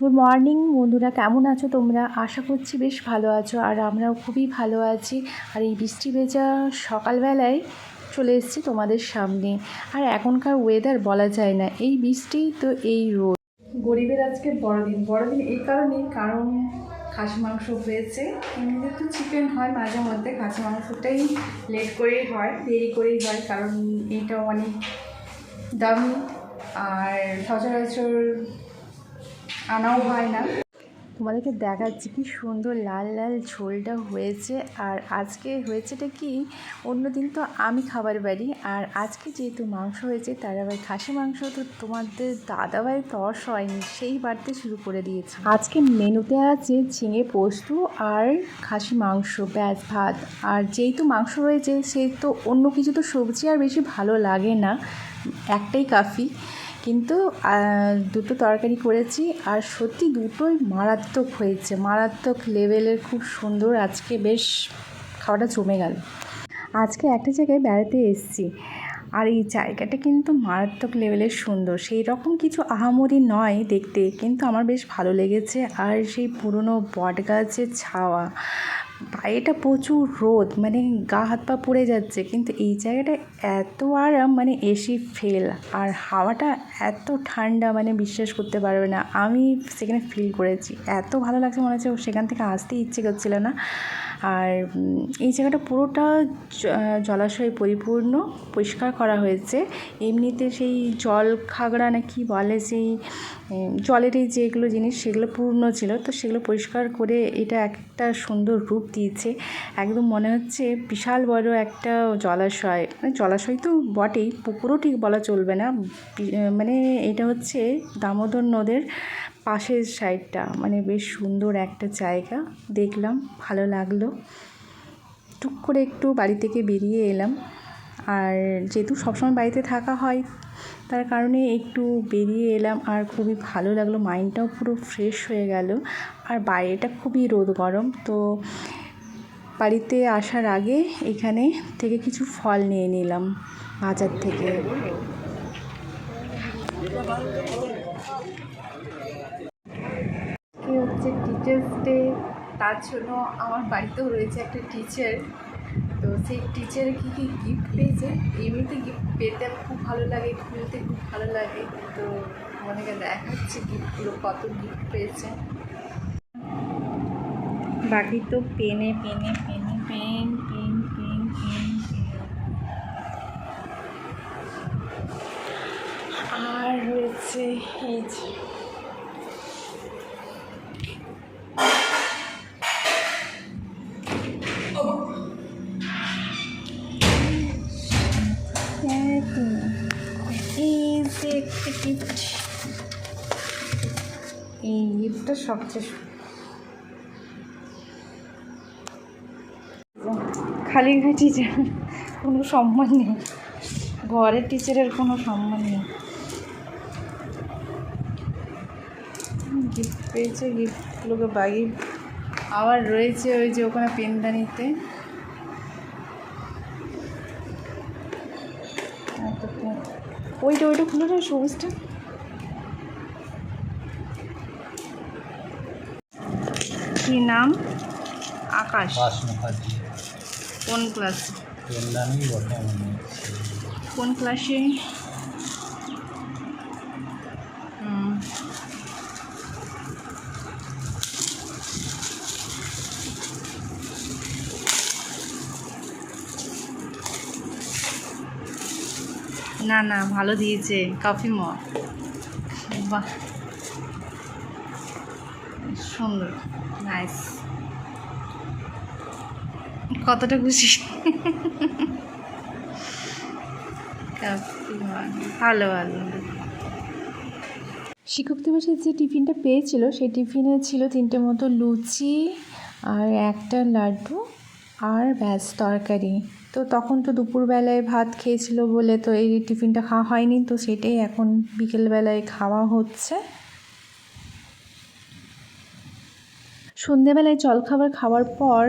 Good morning বন্ধুরা, কেমন আছো তোমরা? আশা করছি বেশ ভালো আছো, আর আমরাও খুবই ভালো আছি। আর এই বৃষ্টি ভেজা সকালবেলায় চলে এসেছি তোমাদের সামনে। আর এখনকার ওয়েদার বলা যায় না, এই বৃষ্টি তো এই রোদ। গরিবের আজকে বড়দিন। বড়দিন এই কারণে কারণ খাসি মাংস হয়েছে। এমনিতে তো চিকেন হয়, মাঝে মধ্যে খাসি মাংসটাই লেট করেই হয়, দেরি করেই হয়, কারণ এটা অনেক দামি। আর সচরাচর আনাও হয় না। তোমাদেরকে দেখাচ্ছি কি সুন্দর লাল লাল ঝোলটা হয়েছে। আর আজকে হয়েছেটা কি? অন্যদিন তো আমি খাবার বাড়ি। আর আজকে যেহেতু মাংস হয়েছে, তার আবার খাসি মাংস তো তোমাদের দাদাভাই তস হয়নি সেই বাড়তে শুরু করে দিয়েছে। আজকে মেনুতে আছে ঝিঙে পোস্ত আর খাসি মাংস, ব্যাস ভাত। আর যেহেতু মাংস রয়েছে সে তো অন্য কিছু তো সবজি আর বেশি ভালো লাগে না। একটাই কাফি। কিন্তু দুটো তরকারি করেছি আর সত্যি দুটোই মারাত্মক হয়েছে। মারাত্মক লেভেলের খুব সুন্দর। আজকে বেশ খাওয়াটা জমে গেল। আজকে একটা জায়গায় বেড়াতে এসেছি আর এই জায়গাটা কিন্তু মারাত্মক লেভেলের সুন্দর। সেই রকম কিছু আহামরি নয় দেখতে, কিন্তু আমার বেশ ভালো লেগেছে। আর সেই পুরনো বট গাছের ছাওয়া বাইরেটা প্রচুর রোদ মানে গা হাত পা পড়ে যাচ্ছে, কিন্তু এই জায়গাটা এত আরাম মানে এসি ফেল, আর হাওয়াটা এত ঠান্ডা মানে বিশ্বাস করতে পারবে না। আমি সেখানে ফিল করেছি। এত ভালো লাগছে মনে হচ্ছে সেখান থেকে আসতে ইচ্ছে করছিল না। আর এই জায়গাটা পুরোটা জলাশয়ে পরিপূর্ণ, পরিষ্কার করা হয়েছে। এমনিতে সেই জল খাগড়া না কি বলে সেই জলের এই যেগুলো জিনিস, সেগুলো পূর্ণ ছিল। তো সেগুলো পরিষ্কার করে এটা একটা সুন্দর রূপ দিয়েছে। একদম মনে হচ্ছে বিশাল বড় একটা জলাশয়। মানে জলাশয় তো বটেই, পুকুরও ঠিক বলা চলবে না। মানে এটা হচ্ছে দামোদর নদের পাশের সাইডটা মানে বেশ সুন্দর একটা জায়গা। দেখলাম, ভালো লাগল। টুক করে একটু বাড়ি থেকে বেরিয়ে এলাম। আর যেহেতু সবসময় বাড়িতে থাকা হয়, তার কারণে একটু বেরিয়ে এলাম। আর খুবই ভালো লাগল, মাইন্ডটাও পুরো ফ্রেশ হয়ে গেল। আর বাইরেটা খুবই রোদ গরম, তো বাড়িতে আসার আগে এখানে থেকে কিছু ফল নিয়ে নিলাম বাজার থেকে কি হচ্ছে টিচার্স ডে তার জন্য আমার বাড়িতেও রয়েছে একটা টিচার তো সেই টিচার কী কী গিফট পেয়েছে? এমনিতে গিফট পেতে খুব ভালো লাগে খুলতে খুব ভালো লাগে। তো আমাদেরকে দেখাচ্ছে গিফটগুলো কত গিফট পেয়েছে। বাকি তো পেনে পেনে, pen pen pen pen pen. আর রয়েছে এই যে একটা গিফট এই গিফটটা সবচেয়ে খালি গায়ে টিচার কোনো সম্মান নেই। ঘরের টিচারের কোনো সম্মান নেই। গিফট পেয়েছে গিফটগুলোকে বাগি আবার রয়েছে ওই যে ওখানে পেনদানিতে ওইটা ওইটা খুলে না সবুজটা। কি নাম? আকাশ। কোন ক্লাস? কোন ক্লাসে? না না, ভালো দিয়েছে কফি ম বাহ। সুন্দর নাইস কতটা খুশি? ভালো ভালো। শিক্ষক দিবসের যে টিফিনটা পেয়েছিল, সেই টিফিনে ছিল তিনটে মতো লুচি আর একটা লাড্ডু। আর ব্যাস, তরকারি। তো তখন তো দুপুরবেলায় ভাত খেয়েছিল বলে তো এই টিফিনটা খাওয়া হয়নি, তো সেটাই এখন বিকেলবেলায় খাওয়া হচ্ছে। সন্ধেবেলায় জলখাবার খাওয়ার পর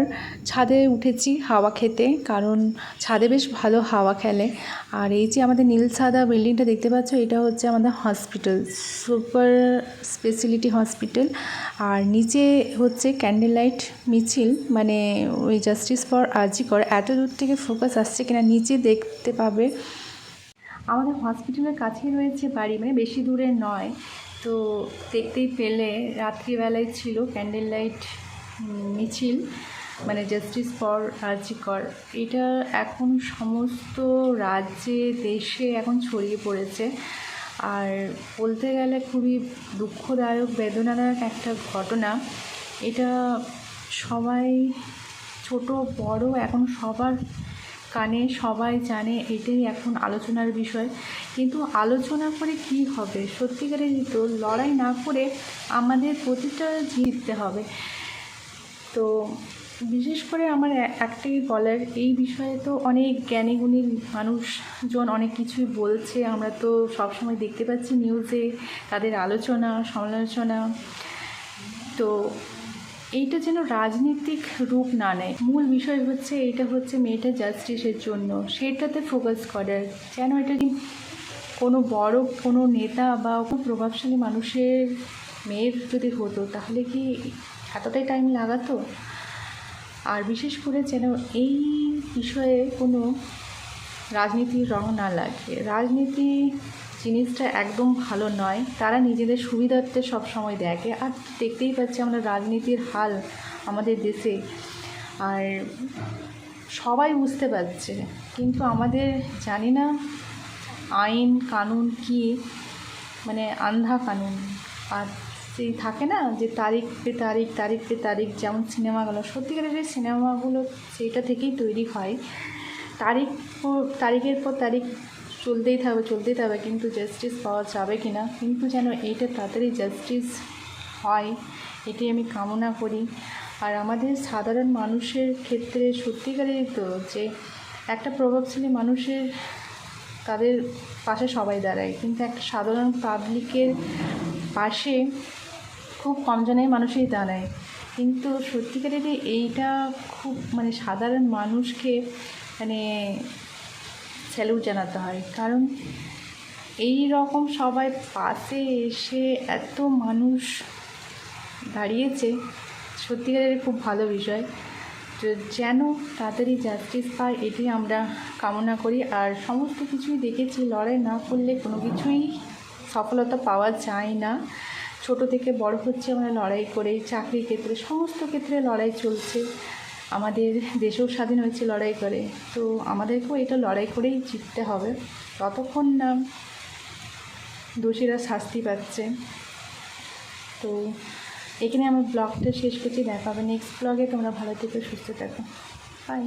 ছাদে উঠেছি হাওয়া খেতে, কারণ ছাদে বেশ ভালো হাওয়া খেলে। আর এই যে আমাদের নীল সাদা বিল্ডিংটা দেখতে পাচ্ছ, এটা হচ্ছে আমাদের হসপিটাল, সুপার স্পেশালিটি হসপিটাল। আর নিচে হচ্ছে ক্যান্ডেল লাইট মিছিল মানে ওই জাস্টিস ফর আজিকর এত দূর থেকে ফোকাস আসছে কিনা নিচে দেখতে পাবে। আমাদের হসপিটালের কাছেই রয়েছে বাড়ি মানে বেশি দূরে নয়। তো দেখতেই পেলে রাত্রিবেলায় ছিল ক্যান্ডেল লাইট মিছিল মানে জাস্টিস ফর আর্জিকর এটা এখন সমস্ত রাজ্যে, দেশে এখন ছড়িয়ে পড়েছে। আর বলতে গেলে খুবই দুঃখদায়ক, বেদনাদায়ক একটা ঘটনা। এটা সবাই, ছোট, বড়, এখন সবার কানে সবাই জানে, এটাই এখন আলোচনার বিষয়। কিন্তু আলোচনা করে কি হবে? সত্যিকারের তো লড়াই না করে আমাদের প্রতিটা জিততে হবে। তো বিশেষ করে আমার একটাই বলার, এই বিষয়ে তো অনেক জ্ঞানীগুণী মানুষজন অনেক কিছুই বলছে। আমরা তো সবসময় দেখতে পাচ্ছি নিউজে তাদের আলোচনা, সমালোচনা। তো এইটা যেন রাজনীতিক রূপ না নেয়। মূল বিষয় হচ্ছে, এইটা হচ্ছে মেয়েটা জাস্টিসের জন্য। সেটাতে ফোকাস করার যেন এটা কোনো বড় কোনো নেতা বা কোনো প্রভাবশালী মানুষের মেয়ের যদি হতো, তাহলে কি এতটাই টাইম লাগাতো? আর বিশেষ করে যেন এই বিষয়ে কোনো রাজনীতির রং না লাগে। রাজনীতি জিনিসটা একদম ভালো নয়। তারা নিজেদের সুবিধার্থে সব সময় দেখে। আর দেখতেই পাচ্ছি আমরা রাজনীতির হাল আমাদের দেশে। আর সবাই বুঝতে পারছে। কিন্তু আমাদের জানি না আইন, কানুন কি মানে আন্ধা কানুন। আর সেই থাকে না যে তারিখ পে তারিখ তারিখ পে তারিখ যেমন সিনেমাগুলো, সত্যিকারের যে সিনেমাগুলো সেইটা থেকেই তৈরি হয়। তারিখ তারিখের পর তারিখ চলতেই থাকবে চলতেই থাকবে, কিন্তু জাস্টিস পাওয়া যাবে কি না কিন্তু যেন এইটা তাড়াতাড়ি জাস্টিস হয় এটি আমি কামনা করি। আর আমাদের সাধারণ মানুষের ক্ষেত্রে সত্যিকারেরই তো যে একটা প্রভাবশালী মানুষের তাদের পাশে সবাই দাঁড়ায়, কিন্তু একটা সাধারণ পাবলিকের পাশে খুব কম জনের মানুষই দাঁড়ায়। কিন্তু সত্যিকারেরই এইটা খুব মানে সাধারণ মানুষকে মানে স্যালুট জানাতে হয়। কারণ এই রকম সবাই পাশে এসে এত মানুষ দাঁড়িয়েছে, সত্যিকারের খুব ভালো বিষয়। তো যেন তাড়াতাড়ি জাস্টিস পায়, এটি আমরা কামনা করি। আর সমস্ত কিছুই দেখেছি, লড়াই না করলে কোনো কিছুই সফলতা পাওয়া যায় না। ছোট থেকে বড় হচ্ছে আমরা লড়াই করে, চাকরির ক্ষেত্রে, সমস্ত ক্ষেত্রে লড়াই চলছে। আমাদের দেশেও স্বাধীন হয়েছে লড়াই করে। তো আমাদেরকেও এটা লড়াই করেই জিততে হবে। ততক্ষণ না দোষীরা শাস্তি পাচ্ছে। তো এখানে আমার ব্লগটা শেষ করছি। দেখা হবে নেক্সট ব্লগে তোমরা ভালো থেকে, সুস্থ থাকো। বাই